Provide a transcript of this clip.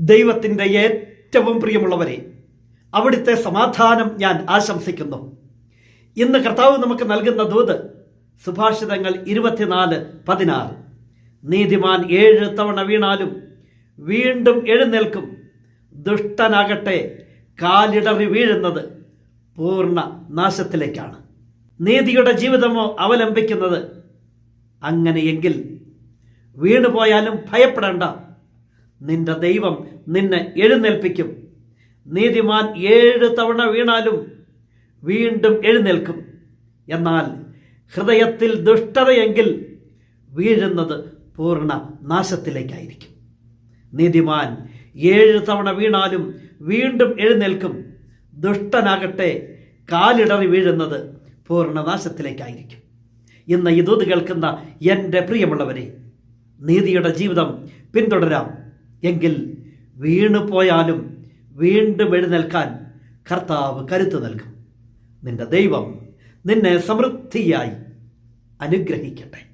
ദൈവത്തിന്റെ ഏറ്റവും പ്രിയമുള്ളവരെ അവിടുത്തെ സമാധാനം ഞാൻ ആശംസിക്കുന്നു. ഇന്ന് കർത്താവ് നമുക്ക് നൽകുന്ന ദൂത് സുഭാഷിതങ്ങൾ ഇരുപത്തിനാല് പതിനാറ്. നീതിമാൻ ഏഴ് തവണ വീണാലും വീണ്ടും എഴുന്നേൽക്കും. ദുഷ്ടനാകട്ടെ കാലിടറി വീഴുന്നത് പൂർണ നാശത്തിലേക്കാണ്. നീതിയുടെ ജീവിതമോ അവലംബിക്കുന്നത് അങ്ങനെയെങ്കിൽ വീണുപോയാലും ഭയപ്പെടേണ്ട. നിന്റെ ദൈവം നിന്നെ എഴുന്നേൽപ്പിക്കും. നീതിമാൻ ഏഴ് തവണ വീണാലും വീണ്ടും എഴുന്നേൽക്കും. എന്നാൽ ഹൃദയത്തിൽ ദുഷ്ടതയെങ്കിൽ വീഴുന്നത് പൂർണ നാശത്തിലേക്കായിരിക്കും. നീതിമാൻ ഏഴ് തവണ വീണാലും വീണ്ടും എഴുന്നേൽക്കും. ദുഷ്ടനാകട്ടെ കാലിടറി വീഴുന്നത് പൂർണനാശത്തിലേക്കായിരിക്കും ഇന്ന് ദൂത് കേൾക്കുന്ന എന്റെ പ്രിയമുള്ളവരെ നീതിയുടെ ജീവിതം പിന്തുടരാം. എങ്കിൽ വീണു പോയാലും വീണ്ടും എഴുന്നേൽക്കാൻ കർത്താവ് കരുത്ത് നൽകും. നിന്റെ ദൈവം നിന്നെ സമൃദ്ധിയായി അനുഗ്രഹിക്കട്ടെ.